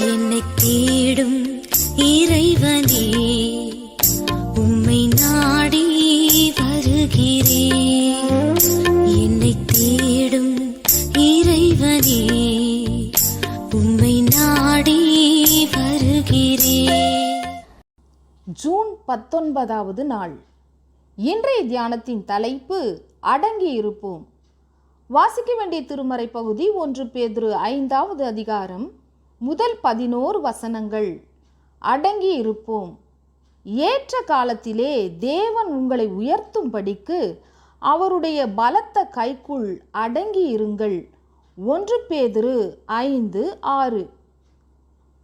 என்னை தேடும் இறைவனே உம்மை நாடி வருகிறேன் என்னை தேடும் இறைவனே உம்மை நாடி வருகிறேன் ஜூன் பத்தொன்பதாவது நாள். இன்றைய தியானத்தின் தலைப்பு அடங்கி இருப்போம். வாசிக்க வேண்டிய திருமறை பகுதி ஒன்று பேதுரு ஐந்தாவது அதிகாரம் முதல் பதினோரு வசனங்கள். அடங்கி இருப்போம். ஏற்ற காலத்திலே தேவன் உங்களை உயர்த்தும்படிக்கு அவருடைய பலத்த கைக்குள் அடங்கி இருங்கள். ஒன்று பேதிரு ஐந்து ஆறு.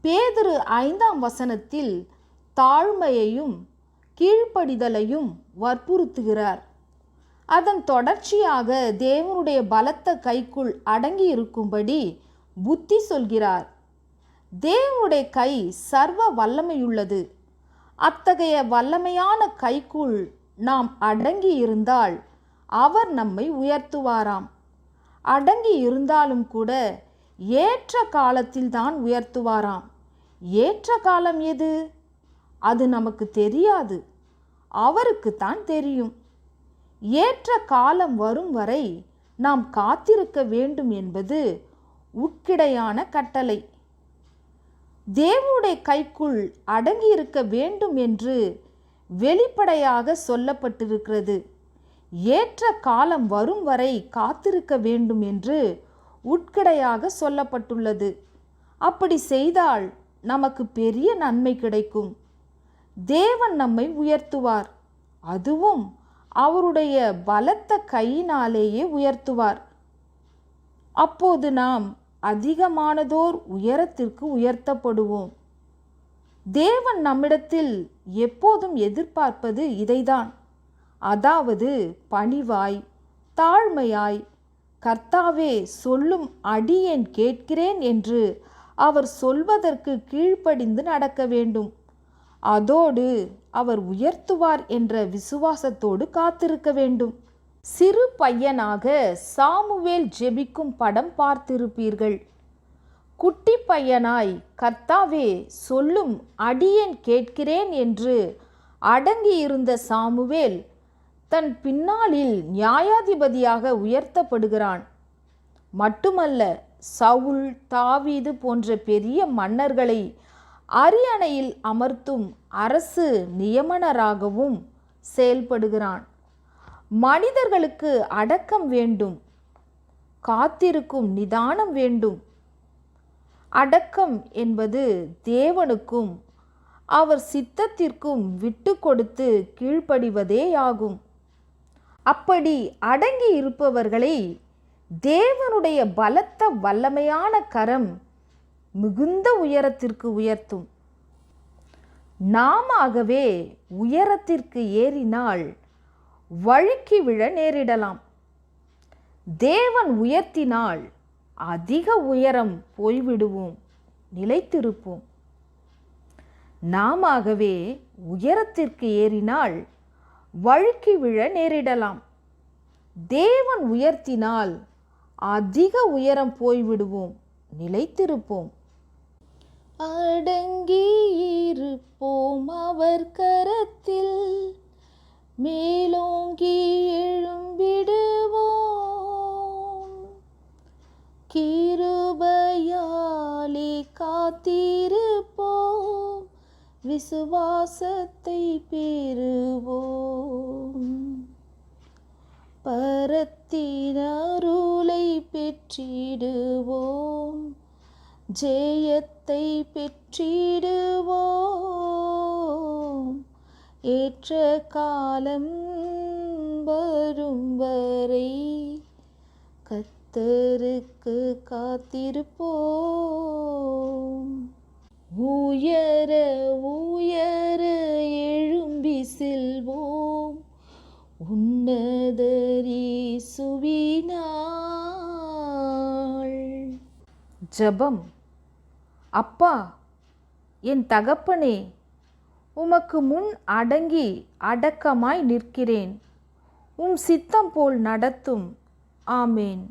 பேதிரு ஐந்தாம் வசனத்தில் தாழ்மையையும் கீழ்ப்படிதலையும் வற்புறுத்துகிறார். அதன் தொடர்ச்சியாக தேவனுடைய பலத்த கைக்குள் அடங்கி இருக்கும்படி புத்தி சொல்கிறார். தேவனுடைய கை சர்வ வல்லமையுள்ளது. அத்தகைய வல்லமையான கைக்குள் நாம் அடங்கி இருந்தால் அவர் நம்மை உயர்த்துவாராம். அடங்கி இருந்தாலும் கூட ஏற்ற காலத்தில் தான் உயர்த்துவாராம். ஏற்ற காலம் எது? அது நமக்கு தெரியாது. அவருக்குத்தான் தெரியும். ஏற்ற காலம் வரும் வரை நாம் காத்திருக்க வேண்டும் என்பது உட்கிடையான கட்டளை. தேவனுடைய கைக்குள் அடங்கியிருக்க வேண்டும் என்று வெளிப்படையாக சொல்லப்பட்டிருக்கிறது. ஏற்ற காலம் வரும் வரை காத்திருக்க வேண்டும் என்று உட்கடையாக சொல்லப்பட்டுள்ளது. அப்படி செய்தால் நமக்கு பெரிய நன்மை கிடைக்கும். தேவன் நம்மை உயர்த்துவார். அதுவும் அவருடைய பலத்த கையினாலேயே உயர்த்துவார். அப்போது நாம் அதிகமானதோர் உயரத்திற்கு உயர்த்தப்படுவோம். தேவன் நம்மிடத்தில் எப்போதும் எதிர்பார்ப்பது இதைதான். அதாவது பணிவாய் தாழ்மையாய் கர்த்தாவே சொல்லும் அடியேன் கேட்கிறேன் என்று அவர் சொல்வதற்கு கீழ்ப்படிந்து நடக்க வேண்டும். அதோடு அவர் உயர்த்துவார் என்ற விசுவாசத்தோடு காத்திருக்க வேண்டும். சிறு பையனாக சாமுவேல் ஜெபிக்கும் படம் பார்த்திருப்பீர்கள். குட்டி பையனாய் கர்த்தாவே சொல்லும் அடியேன் கேட்கிறேன் என்று அடங்கியிருந்த சாமுவேல் தன் பின்னாளில் நியாயாதிபதியாக உயர்த்தப்படுகிறான். மட்டுமல்ல சவுல் தாவீது போன்ற பெரிய மன்னர்களை அரியணையில் அமர்த்தும் அரசு நியமனராகவும் செயல்படுகிறான். மனிதர்களுக்கு அடக்கம் வேண்டும். காத்திருக்கும் நிதானம் வேண்டும். அடக்கம் என்பது தேவனுக்கும் அவர் சித்தத்திற்கும் விட்டு கொடுத்து கீழ்ப்படிவதேயாகும். அப்படி அடங்கி இருப்பவர்களை தேவனுடைய பலத்த வல்லமையான கரம் மிகுந்த உயரத்திற்கு உயர்த்தும். நாமவே உயரத்திற்கு ஏறினால் வழுக்கி விழ நேரிடலாம். தேவன் உயர்த்தினால் அதிக உயரம் போய்விடுவோம். நிலைத்திருப்போம். நாமாகவே உயரத்திற்கு ஏறினால் வழுக்கி விழ நேரிடலாம். தேவன் உயர்த்தினால் அதிக உயரம் போய்விடுவோம். நிலைத்திருப்போம். அடங்கி இருப்போம் அவர் கரத்தில் மேலோங்கி எழும்பிடுவோம். கிருபையாலே காத்திருப்போம். விசுவாசத்தை பெறுவோம். பரத்தின் அருளை பெற்றிடுவோம். ஜெயத்தை பெற்றிடுவோம். ஏற்ற காலம் வரும் வரை கத்தருக்கு காத்திருப்போம். உயர உயர எழும்பி செல்வோம். உன்னதரி சுவினாள் ஜபம். அப்பா என் தகப்பனே உமக்கு முன் அடங்கி அடக்கமாய் நிற்கிறேன். உம் சித்தம் போல் நடத்தும். ஆமேன்.